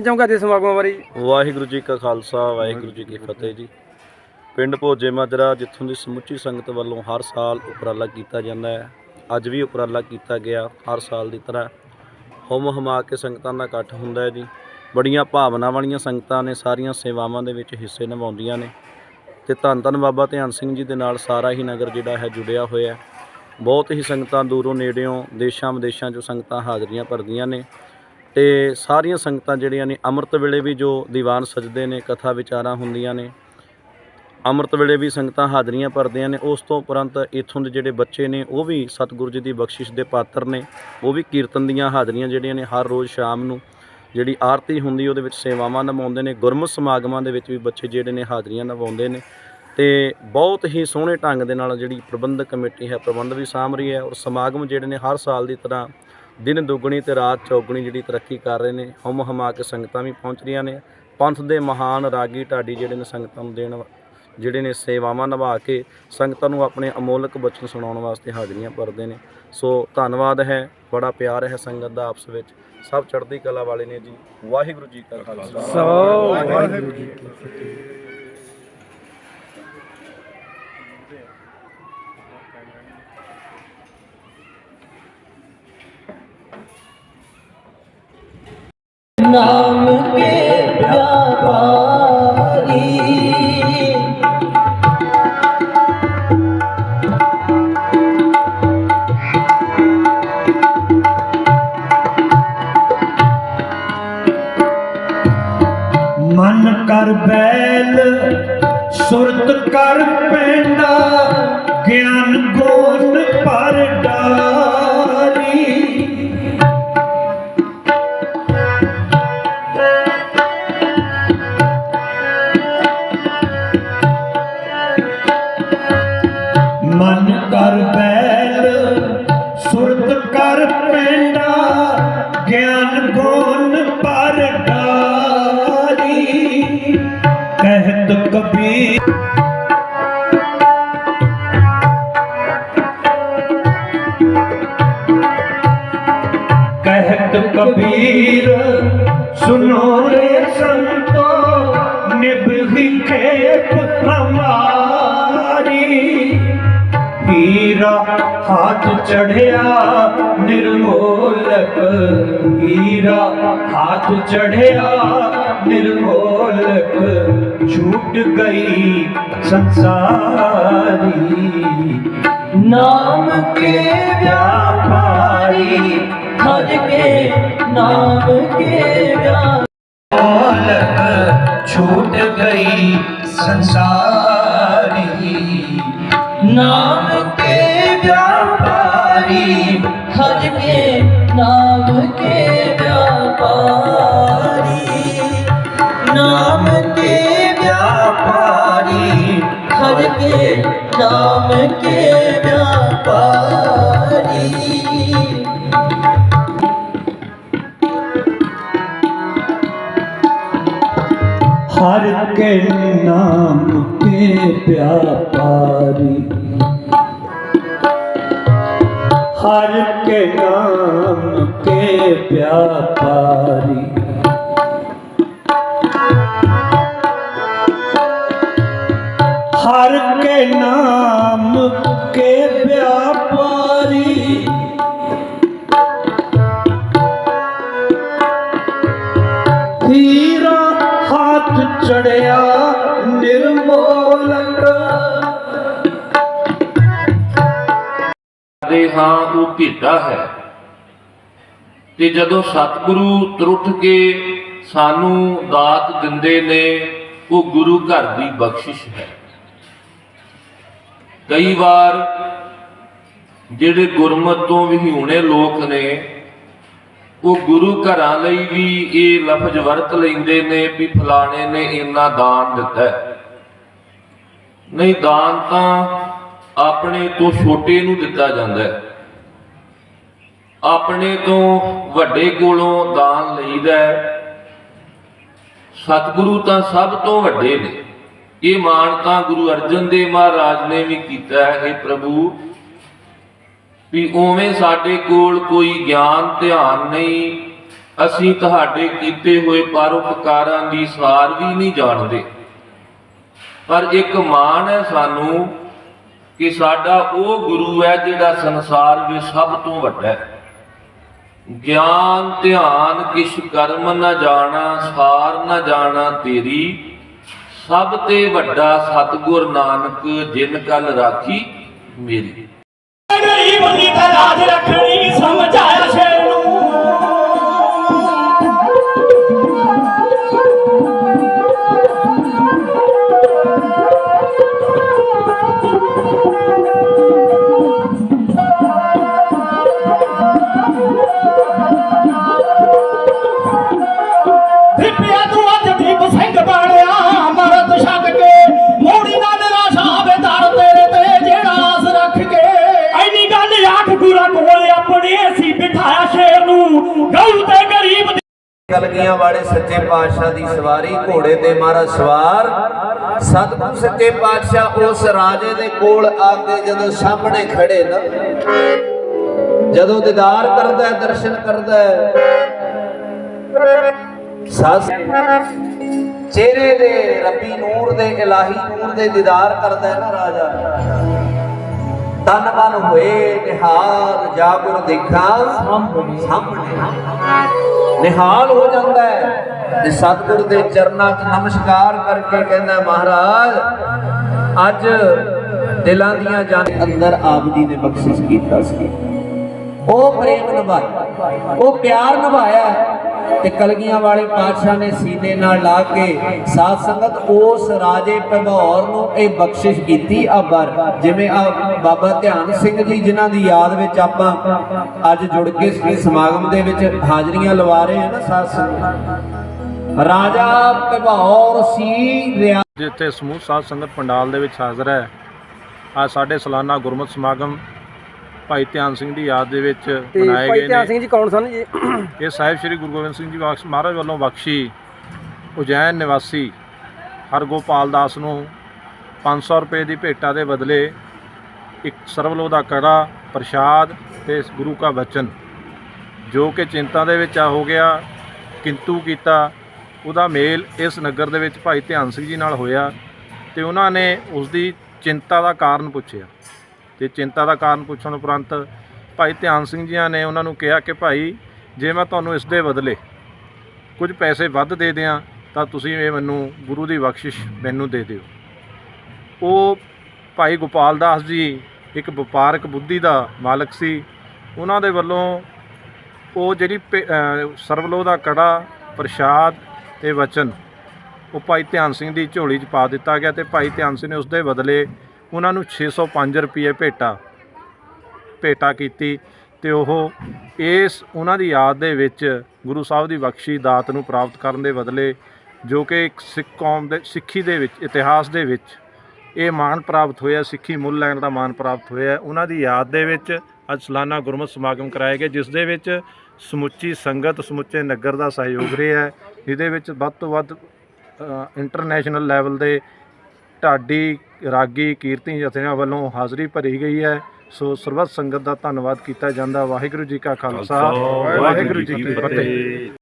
ਚਾਹੂੰਗਾ ਤੇ ਸਮਾਗਮਾਂ ਬਾਰੇ ਜੀ? ਵਾਹਿਗੁਰੂ ਜੀ ਕਾ ਖਾਲਸਾ ਵਾਹਿਗੁਰੂ ਜੀ ਕੀ ਫਤਿਹ ਜੀ। ਪਿੰਡ ਭੋਜੇ ਮਾਜਰਾ ਜਿੱਥੋਂ ਦੀ ਸਮੁੱਚੀ ਸੰਗਤ ਵੱਲੋਂ ਹਰ ਸਾਲ ਉਪਰਾਲਾ ਕੀਤਾ ਜਾਂਦਾ ਹੈ। ਅੱਜ ਵੀ ਉਪਰਾਲਾ ਕੀਤਾ ਗਿਆ ਹਰ ਸਾਲ ਦੀ ਤਰ੍ਹਾਂ। ਹੁਮ ਹਮਾ ਕੇ ਸੰਗਤਾਂ ਦਾ ਇਕੱਠ ਹੁੰਦਾ ਹੈ ਜੀ। ਬੜੀਆਂ ਭਾਵਨਾ ਵਾਲੀਆਂ ਸੰਗਤਾਂ ਨੇ ਸਾਰੀਆਂ ਸੇਵਾਵਾਂ ਦੇ ਵਿੱਚ ਹਿੱਸੇ ਨਿਭਾਉਂਦੀਆਂ ਨੇ। ਤੇ ਧੰਨ ਧੰਨ ਬਾਬਾ ਧਿਆਨ ਸਿੰਘ ਜੀ ਦੇ ਨਾਲ ਸਾਰਾ ਹੀ ਨਗਰ ਜਿਹੜਾ ਹੈ ਜੁੜਿਆ ਹੋਇਆ ਹੈ। ਬਹੁਤ ਹੀ ਸੰਗਤਾਂ ਦੂਰੋਂ ਨੇੜਿਓਂ ਦੇਸ਼ਾਂ ਵਿਦੇਸ਼ਾਂ 'ਚੋਂ ਸੰਗਤਾਂ ਹਾਜ਼ਰੀਆਂ ਭਰਦੀਆਂ ਨੇ। ਤੇ ਸਾਰੀਆਂ ਸੰਗਤਾਂ ਜਿਹੜੀਆਂ ਨੇ, ਅੰਮ੍ਰਿਤ ਵੇਲੇ ਵੀ ਜੋ ਦੀਵਾਨ ਸਜਦੇ ਨੇ, ਕਥਾ ਵਿਚਾਰਾਂ ਹੁੰਦੀਆਂ ਨੇ, ਅੰਮ੍ਰਿਤ ਵੇਲੇ ਵੀ ਸੰਗਤਾਂ ਹਾਜ਼ਰੀਆਂ ਭਰਦੀਆਂ ਨੇ, ਉਸ ਤੋਂ ਉਪਰੰਤ ਇੱਥੋਂ ਦੇ ਜਿਹੜੇ ਬੱਚੇ ਨੇ, ਉਹ ਵੀ ਸਤਿਗੁਰੂ ਜੀ ਦੀ ਬਖਸ਼ਿਸ਼ ਦੇ ਪਾਤਰ ਨੇ, ਉਹ ਵੀ ਕੀਰਤਨ ਦੀਆਂ ਹਾਜ਼ਰੀਆਂ ਜਿਹੜੀਆਂ ਨੇ ਹਰ ਰੋਜ਼ ਸ਼ਾਮ ਨੂੰ, ਜਿਹੜੀ ਆਰਤੀ ਹੁੰਦੀ ਉਹਦੇ ਵਿੱਚ ਸੇਵਾਵਾਂ ਨਿਭਾਉਂਦੇ ਨੇ ਗੁਰਮਤਿ ਸਮਾਗਮਾਂ ਦੇ ਵਿੱਚ ਵੀ ਬੱਚੇ ਜਿਹੜੇ ਨੇ ਹਾਜ਼ਰੀਆਂ ਨਿਭਾਉਂਦੇ ਨੇ, ਤੇ ਬਹੁਤ ਹੀ ਸੋਹਣੇ ਢੰਗ ਦੇ ਨਾਲ ਜਿਹੜੀ ਪ੍ਰਬੰਧਕ ਕਮੇਟੀ ਹੈ, ਪ੍ਰਬੰਧ ਵੀ ਸਾਂਭ ਰਹੀ ਹੈ ਔਰ ਸਮਾਗਮ ਜਿਹੜੇ ਨੇ ਹਰ ਸਾਲ ਦੀ ਤਰ੍ਹਾਂ ਦਿਨ ਦੁੱਗਣੀ ਤੇ ਰਾਤ ਚੌਗਣੀ ਜਿਹੜੀ ਤਰੱਕੀ ਕਰ ਰਹੇ ਨੇ, ਹਮ ਹਮਾ ਕੇ ਸੰਗਤਾਂ ਵੀ ਪਹੁੰਚ ਰਹੀਆਂ ਨੇ। ਪੰਥ ਦੇ ਮਹਾਨ ਰਾਗੀ ਢਾਡੀ ਜਿਹੜੇ ਨੇ ਸੰਗਤਾਂ ਨੂੰ ਦੇਣ ਜਿਹੜੇ ਨੇ ਸੇਵਾਵਾਂ ਨਿਭਾ ਕੇ ਸੰਗਤਾਂ ਨੂੰ ਆਪਣੇ ਅਮੋਲਕ ਬਚਨ ਸੁਣਾਉਣ ਵਾਸਤੇ ਹਾਜ਼ਰੀਆਂ ਭਰਦੇ ਨੇ। ਸੋ ਧੰਨਵਾਦ ਹੈ, ਬੜਾ ਪਿਆਰ ਹੈ ਸੰਗਤ ਦਾ ਆਪਸ ਵਿੱਚ। ਸਭ ਚੜ੍ਹਦੀ ਕਲਾ ਵਾਲੇ ਨੇ ਜੀ। ਵਾਹਿਗੁਰੂ ਜੀ ਕਾ ਖਾਲਸਾ। ਵਾਹਿਗੁਰੂ ਜੀ ਕੀ ਫਤਿਹ। ਨਾਮ ਸੁਨੋ ਰੇ ਸੰਤੋ, ਨਿਭੀ ਖੇਪ ਹਮਾਰੀ। ਹੀਰਾ ਹੱਥ ਚੜਿਆ ਨਿਰਮੋਲਕ, ਹੀਰਾ ਹੱਥ ਚੜਿਆ ਨਿਰਮੋਲਕ, ਛੂਟ ਗਈ ਸੰਸਾਰੀ। ਨਾਮ ਕੇ ਵਿਆਪਾਰੀ ਹਰ ਕੇ ਨਾਮ ਕੇ ਵਿਆਪਾਰੀ ਮੋਲਕ ਛੂਟ ਗਈ ਸੰਸਾਰੀ ਨਾਮ ਕੇ ਵਿਆਪਾਰੀ ਹਰ ਕੇ ਨਾਮ ਕੇ ਵਿਆਪਾਰੀ ਨਾਮ ਕੇ ਵਿਆਪਾਰੀ ਹਰ ਕੇ ਨਾਮ ਕੇ ਵਿਆਪਾਰੀ ਹਰ ਕੇ ਨਾਮ ਕੇ ਪਿਆਰੀ ਹਰ ਕੇ ਨਾਮ ਕੇ ਪਿਆਰੀ ਦੇ ਹਾਂ, ਉਹ ਭੇਟਾ ਹੈ। ਤੇ ਜਦੋਂ ਸਤਿਗੁਰੂ ਤਰੁੱਠ ਕੇ ਸਾਨੂੰ ਦਾਤ ਦਿੰਦੇ ਨੇ, ਉਹ ਗੁਰੂ ਘਰ ਦੀ ਬਖਸ਼ਿਸ਼ ਹੈ। ਕਈ ਵਾਰ ਜਿਹੜੇ ਗੁਰਮਤ ਤੋਂ ਵਿਹੀਣੇ ਲੋਕ ਨੇ, ਉਹ ਗੁਰੂ ਘਰਾਂ ਲਈ ਵੀ ਇਹ ਲਫ਼ਜ਼ ਵਰਤ ਲੈਂਦੇ ਨੇ ਵੀ ਫਲਾਣੇ ਨੇ ਇੰਨਾ ਦਾਨ ਦਿੱਤਾ ਨਹੀਂ, ਦਾਨ ਤਾਂ ਆਪਣੇ ਤੋਂ ਛੋਟੇ ਨੂੰ ਦਿੱਤਾ ਜਾਂਦਾ ਹੈ। ਆਪਣੇ ਤੋਂ ਵੱਡੇ ਕੋਲੋਂ ਦਾਨ ਲਈਦਾ ਸਤਿਗੁਰੂ ਤਾਂ ਸਭ ਤੋਂ ਵੱਡੇ ਨੇ। ਇਹ ਮਾਣ ਤਾਂ ਗੁਰੂ ਅਰਜਨ ਦੇਵ ਮਹਾਰਾਜ ਨੇ ਵੀ ਕੀਤਾ ਹੈ। हे ਪ੍ਰਭੂ, ਵੀ ਉਵੇਂ ਸਾਡੇ ਕੋਲ ਕੋਈ ਗਿਆਨ, ਧਿਆਨ ਨਹੀਂ। ਅਸੀਂ ਤੁਹਾਡੇ ਕੀਤੇ ਹੋਏ ਪਰਉਪਕਾਰਾਂ ਦੀ ਸਾਰ ਵੀ ਨਹੀਂ ਜਾਣਦੇ। ਪਰ ਇੱਕ ਮਾਣ ਹੈ ਸਾਨੂੰ ਕਿ ਸਾਡਾ ਉਹ ਗੁਰੂ ਹੈ ਜਿਹੜਾ ਸੰਸਾਰ ਵਿੱਚ ਸਭ ਤੋਂ ਵੱਡਾ ਹੈ। ਗਿਆਨ, ਧਿਆਨ, ਕਿਛ ਕਰਮ ਨਾ ਜਾਣਾ, ਸਾਰ ਨਾ ਜਾਣਾ ਤੇਰੀ, ਸਭ ਤੇ ਵੱਡਾ ਸਤਿਗੁਰ ਨਾਨਕ ਜਿਨ ਕਲ ਰਾਖੀ ਮੇਰੀ। ਗਰੀਬ ਦੀ ਤਾਂ ਲਾਜ ਰੱਖਣੀ ਸਮਝਾਇਆ ਗੁਰਾ ਕੋਲ ਆਪਣੇ ਅਸੀਂ ਬਿਠਾਇਆ ਸ਼ੇਰ ਨੂੰ। ਗਊ ਤੇ ਗਰੀਬ ਕਲਗੀਆਂ ਵਾਲੇ ਸੱਚੇ ਪਾਤਸ਼ਾਹ ਦੀ ਸਵਾਰੀ ਘੋੜੇ ਤੇ ਮਾਰਾ ਸਵਾਰ। ਸਤਿਗੁਰੂ ਸੱਚੇ ਪਾਤਸ਼ਾਹ ਉਸ ਰਾਜੇ ਦੇ ਕੋਲ ਆ ਕੇ ਜਦੋਂ ਸਾਹਮਣੇ ਖੜੇ ਨਾ। ਜਦੋਂ ਦੀਦਾਰ ਕਰਦਾ ਹੈ, ਦਰਸ਼ਨ ਕਰਦਾ ਹੈ, ਸੱਸ ਚਿਹਰੇ ਦੇ ਰੱਬੀ ਨੂਰ ਦੇ ਇਲਾਹੀ ਨੂਰ ਦੇ ਦੀਦਾਰ ਕਰਦਾ ਹੈ ਨਾ ਰਾਜਾ। ਤਨ ਮਨ ਹੋਏ ਨਿਹਾਲ ਜਾਗੁਰ ਦੇਖਾਂ ਸਾਹਮਣੇ। ਨਿਹਾਲ ਹੋ ਜਾਂਦਾ ਹੈ ਤੇ ਸਤਿਗੁਰ ਦੇ ਚਰਨਾਂ 'ਚ ਨਮਸਕਾਰ ਕਰਕੇ ਕਹਿੰਦਾ ਮਹਾਰਾਜ ਅੱਜ ਦਿਲਾਂ ਦੀਆਂ ਜਾਨ ਅੰਦਰ ਆਪ ਜੀ ਨੇ ਬਖਸ਼ਿਸ਼ ਕੀਤਾ ਸੀ। ਉਹ ਪ੍ਰੇਮ ਨਿਭਾਇਆ। ਉਹ ਪਿਆਰ ਨਿਭਾਇਆ। ਤੇ ਕਲਗੀਆਂ ਵਾਲੇ ਪਾਤਸ਼ਾਹ ਨੇ ਸੀਨੇ ਨਾਲ ਲਾ ਕੇ ਸਾਧ ਸੰਗਤ ਉਸ ਰਾਜੇ ਭਗੌਰ ਨੂੰ ਇਹ ਬਖਸ਼ਿਸ਼ ਕੀਤੀ ਆ ਬਰ ਜਿਵੇਂ ਆ ਬਾਬਾ ਧਿਆਨ ਸਿੰਘ ਜੀ, ਜਿਨ੍ਹਾਂ ਦੀ ਯਾਦ ਵਿੱਚ ਆਪਾਂ ਅੱਜ ਜੁੜ ਕੇ ਇਸ ਸਮਾਗਮ ਦੇ ਵਿੱਚ ਹਾਜ਼ਰੀਆਂ ਲਵਾ ਰਹੇ ਹਾਂ ਨਾ ਸਾਧ ਸੰਗਤ। ਰਾਜਾ ਭਗੌਰ ਸੀ ਰਿਆ ਜਿੱਥੇ ਸਮੂਹ ਸਾਧ ਸੰਗਤ ਪੰਡਾਲ ਦੇ ਵਿੱਚ ਹਾਜ਼ਰ ਹੈ। ਅੱਜ ਸਾਡੇ ਸਾਲਾਨਾ ਗੁਰਮਤਿ ਸਮਾਗਮ ਭਾਈ ਧਿਆਨ ਸਿੰਘ ਦੀ ਯਾਦ ਦੇ ਵਿੱਚ ਤੇ ਮਨਾਏ ਭਾਈ ਗਏ ਧਿਆਨ ਨੇ। ਸਿੰਘ ਜੀ ਕੌਣ ਸਨ ਜੀ? ਇਹ ਸਾਹਿਬ ਸ੍ਰੀ ਗੁਰੂ ਗੋਬਿੰਦ ਸਿੰਘ ਜੀ ਬਖਸ਼ ਮਹਾਰਾਜ ਵੱਲੋਂ ਬਖਸ਼ੀ ਉਜੈਨ ਨਿਵਾਸੀ ਹਰਗੋਪਾਲ ਦਾਸ ਨੂੰ 500 ਰੁਪਏ ਦੀ ਭੇਟਾ ਦੇ ਬਦਲੇ ਇੱਕ ਸਰਵਲੋ ਦਾ ਕੜਾ ਪ੍ਰਸ਼ਾਦ ਤੇ ਇਸ ਗੁਰੂ ਕਾ ਬਚਨ ਜੋ ਕਿ ਚਿੰਤਾ ਦੇ ਵਿੱਚ ਆ ਹੋ ਗਿਆ ਕਿੰਤੂ ਕੀਤਾ। ਉਹਦਾ ਮੇਲ ਇਸ ਨਗਰ ਦੇ ਵਿੱਚ ਭਾਈ ਧਿਆਨ ਸਿੰਘ ਜੀ ਨਾਲ ਹੋਇਆ ਤੇ ਉਹਨਾਂ ਨੇ ਉਸ ਦੀ ਚਿੰਤਾ ਦਾ ਕਾਰਨ ਪੁੱਛਿਆ। ਤੇ ਚਿੰਤਾ ਦਾ ਕਾਰਨ ਪੁੱਛਣ ਉਪਰੰਤ ਭਾਈ ਧਿਆਨ ਸਿੰਘ ਜੀਆਂ ਨੇ ਉਹਨਾਂ ਨੂੰ ਕਿਹਾ ਕਿ ਭਾਈ, ਜੇ ਮੈਂ ਤੁਹਾਨੂੰ ਇਸ ਦੇ ਬਦਲੇ ਕੁਝ ਪੈਸੇ ਵੱਧ ਦੇ ਦਿਆਂ, ਤਾਂ ਤੁਸੀਂ ਇਹ ਮੈਨੂੰ ਗੁਰੂ ਦੀ ਬਖਸ਼ਿਸ਼ ਮੈਨੂੰ ਦੇ ਦਿਓ। ਉਹ ਭਾਈ ਗੋਪਾਲ ਦਾਸ ਜੀ ਇੱਕ ਵਪਾਰਕ ਬੁੱਧੀ ਦਾ ਮਾਲਕ ਸੀ। ਉਹਨਾਂ ਦੇ ਵੱਲੋਂ ਉਹ ਜਿਹੜੀ ਭੇ- ਅਹ ਸਰਵਲੋ ਦਾ ਕੜਾ, ਪ੍ਰਸ਼ਾਦ ਤੇ ਵਚਨ ਉਹ ਭਾਈ ਧਿਆਨ ਸਿੰਘ ਦੀ ਝੋਲੀ 'ਚ ਪਾ ਦਿੱਤਾ ਗਿਆ ਤੇ ਭਾਈ ਧਿਆਨ ਸਿੰਘ ਨੇ ਉਸ ਦੇ ਬਦਲੇ ਉਹਨਾਂ ਨੂੰ 605 ਰੁਪਏ ਭੇਟਾ ਭੇਟਾ ਕੀਤੀ ਤੇ ਉਹ ਇਸ ਉਹਨਾਂ ਦੀ ਯਾਦ ਦੇ ਵਿੱਚ ਗੁਰੂ ਸਾਹਿਬ ਦੀ ਬਖਸ਼ੀ ਦਾਤ ਨੂੰ ਪ੍ਰਾਪਤ ਕਰਨ ਦੇ ਬਦਲੇ ਜੋ ਕਿ ਇੱਕ ਸਿੱਖ ਕੌਮ ਦੇ, ਸਿੱਖੀ ਦੇ ਵਿੱਚ, ਇਤਿਹਾਸ ਦੇ ਵਿੱਚ ਇਹ ਮਾਣ ਪ੍ਰਾਪਤ ਹੋਇਆ, ਸਿੱਖੀ ਮੁੱਲ ਲੈਣ ਦਾ ਮਾਣ ਪ੍ਰਾਪਤ ਹੋਇਆ। ਉਹਨਾਂ ਦੀ ਯਾਦ ਦੇ ਵਿੱਚ ਅੱਜ ਸਾਲਾਨਾ ਗੁਰਮਤਿ ਸਮਾਗਮ ਕਰਾਏ ਗਏ, ਜਿਸ ਦੇ ਵਿੱਚ ਸਮੁੱਚੀ ਸੰਗਤ, ਸਮੁੱਚੇ ਨਗਰ ਦਾ ਸਹਿਯੋਗ ਰਿਹਾ ਹੈ। ਜਿਹਦੇ ਵਿੱਚ ਵੱਧ ਤੋਂ ਵੱਧ ਇੰਟਰਨੈਸ਼ਨਲ ਲੈਵਲ ਦੇ ਢਾਡੀ ਰਾਗੀ ਕੀਰਤੀ ਜਥਿਆਂ ਵੱਲੋਂ ਹਾਜ਼ਰੀ ਭਰੀ ਗਈ ਹੈ। ਸੋ ਸਰਬੱਤ ਸੰਗਤ ਦਾ ਧੰਨਵਾਦ ਕੀਤਾ ਜਾਂਦਾ। ਵਾਹਿਗੁਰੂ ਜੀ ਕਾ ਖਾਲਸਾ। ਵਾਹਿਗੁਰੂ ਜੀ ਕੀ ਫਤਿਹ।